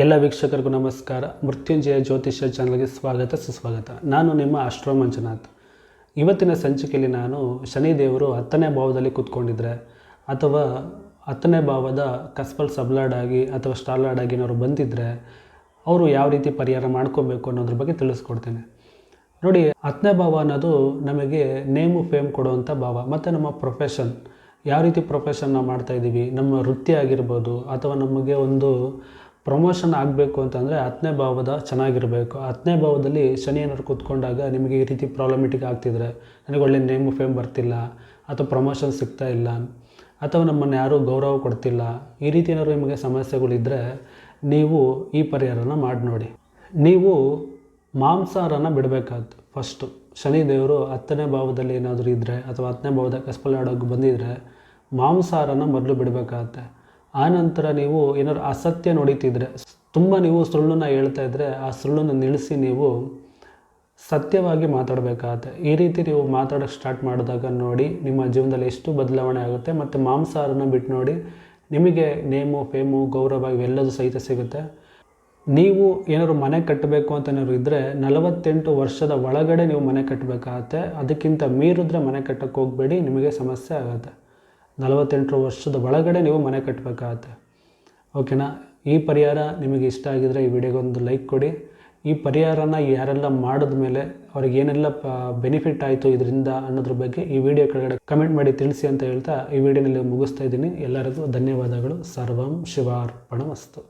ಎಲ್ಲ ವೀಕ್ಷಕರಿಗೂ ನಮಸ್ಕಾರ. ಮೃತ್ಯುಂಜಯ ಜ್ಯೋತಿಷ್ಯ ಚಾನಲ್ಗೆ ಸ್ವಾಗತ, ಸುಸ್ವಾಗತ. ನಾನು ನಿಮ್ಮ ಅಷ್ಟ್ರೋ ಮಂಜುನಾಥ್. ಇವತ್ತಿನ ಸಂಚಿಕೆಯಲ್ಲಿ ನಾನು ಶನಿದೇವರು ಹತ್ತನೇ ಭಾವದಲ್ಲಿ ಕೂತ್ಕೊಂಡಿದ್ರೆ, ಅಥವಾ ಹತ್ತನೇ ಭಾವದ ಕಸ್ಪಲ್ ಸಬ್ಲಾಡ್ ಆಗಿ ಅಥವಾ ಸ್ಟಾರ್ಲಾಡ್ ಆಗಿ ಏನಾದ್ರು ಬಂದಿದ್ದರೆ ಅವರು ಯಾವ ರೀತಿ ಪರಿಹಾರ ಮಾಡ್ಕೋಬೇಕು ಅನ್ನೋದ್ರ ಬಗ್ಗೆ ತಿಳಿಸ್ಕೊಡ್ತೇನೆ. ನೋಡಿ, ಹತ್ತನೇ ಭಾವ ಅನ್ನೋದು ನಮಗೆ ನೇಮು, ಫೇಮ್ ಕೊಡುವಂಥ ಭಾವ. ಮತ್ತು ನಮ್ಮ ಪ್ರೊಫೆಷನ್, ಯಾವ ರೀತಿ ಪ್ರೊಫೆಷನ್ ನಾವು ಮಾಡ್ತಾಯಿದ್ದೀವಿ ನಮ್ಮ ವೃತ್ತಿ ಆಗಿರ್ಬೋದು, ಅಥವಾ ನಮಗೆ ಒಂದು ಪ್ರಮೋಷನ್ ಆಗಬೇಕು ಅಂತಂದರೆ ಹತ್ತನೇ ಭಾವದ ಚೆನ್ನಾಗಿರಬೇಕು. ಹತ್ತನೇ ಭಾವದಲ್ಲಿ ಶನಿ ಏನಾದ್ರು ಕೂತ್ಕೊಂಡಾಗ ನಿಮಗೆ ಈ ರೀತಿ ಪ್ರಾಬ್ಲಮೆಟಿಕ್ ಆಗ್ತಿದ್ರೆ, ನನಗೆ ಒಳ್ಳೆ ನೇಮ್ ಫೇಮ್ ಬರ್ತಿಲ್ಲ, ಅಥವಾ ಪ್ರಮೋಷನ್ ಸಿಗ್ತಾ ಇಲ್ಲ, ಅಥವಾ ನಮ್ಮನ್ನು ಯಾರೂ ಗೌರವ ಕೊಡ್ತಿಲ್ಲ, ಈ ರೀತಿ ಏನಾದ್ರು ನಿಮಗೆ ಸಮಸ್ಯೆಗಳಿದ್ದರೆ ನೀವು ಈ ಪರಿಹಾರನ ಮಾಡಿ ನೋಡಿ. ನೀವು ಮಾಂಸಾಹಾರನ ಬಿಡಬೇಕಾದ್ದು ಫಸ್ಟು ಶನಿದೇವರು ಹತ್ತನೇ ಭಾವದಲ್ಲಿ ಏನಾದರೂ ಇದ್ದರೆ ಅಥವಾ ಹತ್ತನೇ ಭಾವದ ಕಸ್ಪಲ್ಲಾಡೋಕ್ಕೆ ಬಂದಿದ್ದರೆ ಮಾಂಸಾಹಾರನ ಮೊದಲು ಬಿಡಬೇಕಾಗತ್ತೆ. ಆನಂತರ ನೀವು ಏನಾದ್ರು ಅಸತ್ಯ ನೋಡಿತಿದ್ರೆ, ತುಂಬ ನೀವು ಸುಳ್ಳನ್ನು ಹೇಳ್ತಾ ಇದ್ದರೆ ಆ ಸುಳ್ಳನ್ನು ನಿಲ್ಲಿಸಿ ನೀವು ಸತ್ಯವಾಗಿ ಮಾತಾಡಬೇಕಾಗತ್ತೆ. ಈ ರೀತಿ ನೀವು ಮಾತಾಡೋಕ್ಕೆ ಸ್ಟಾರ್ಟ್ ಮಾಡಿದಾಗ ನೋಡಿ ನಿಮ್ಮ ಜೀವನದಲ್ಲಿ ಎಷ್ಟು ಬದಲಾವಣೆ ಆಗುತ್ತೆ. ಮತ್ತು ಮಾಂಸಾಹಾರನ ಬಿಟ್ಟು ನೋಡಿ ನಿಮಗೆ ನೇಮು, ಫೇಮು, ಗೌರವ ಇವೆಲ್ಲದೂ ಸಹಿತ ಸಿಗುತ್ತೆ. ನೀವು ಏನಾದ್ರು ಮನೆ ಕಟ್ಟಬೇಕು ಅಂತ ಏನಾದ್ರು ಇದ್ದರೆ ನಲವತ್ತೆಂಟು ವರ್ಷದ ಒಳಗಡೆ ನೀವು ಮನೆ ಕಟ್ಟಬೇಕಾಗತ್ತೆ. ಅದಕ್ಕಿಂತ ಮೀರಿದ್ರೆ ಮನೆ ಕಟ್ಟಕ್ಕೆ ಹೋಗಬೇಡಿ, ನಿಮಗೆ ಸಮಸ್ಯೆ ಆಗುತ್ತೆ. ನಲವತ್ತೆಂಟು ವರ್ಷದ ಒಳಗಡೆ ನೀವು ಮನೆ ಕಟ್ಟಬೇಕಾಗತ್ತೆ ಓಕೆನಾ? ಈ ಪರಿಹಾರ ನಿಮಗೆ ಇಷ್ಟ ಆಗಿದರೆ ಈ ವಿಡಿಯೋಗೆ ಒಂದು ಲೈಕ್ ಕೊಡಿ. ಈ ಪರಿಹಾರನ ಯಾರೆಲ್ಲ ಮಾಡಿದ ಮೇಲೆ ಅವ್ರಿಗೆ ಏನೆಲ್ಲ ಬೆನಿಫಿಟ್ ಆಯಿತು ಇದರಿಂದ ಅನ್ನೋದ್ರ ಬಗ್ಗೆ ಈ ವಿಡಿಯೋ ಕೆಳಗಡೆ ಕಮೆಂಟ್ ಮಾಡಿ ತಿಳಿಸಿ ಅಂತ ಹೇಳ್ತಾ ಈ ವಿಡಿಯೋನಲ್ಲಿ ಮುಗಿಸ್ತಾ ಇದ್ದೀನಿ. ಎಲ್ಲರಿಗೂ ಧನ್ಯವಾದಗಳು. ಸರ್ವಂ ಶಿವಾರ್ಪಣ ವಸ್ತು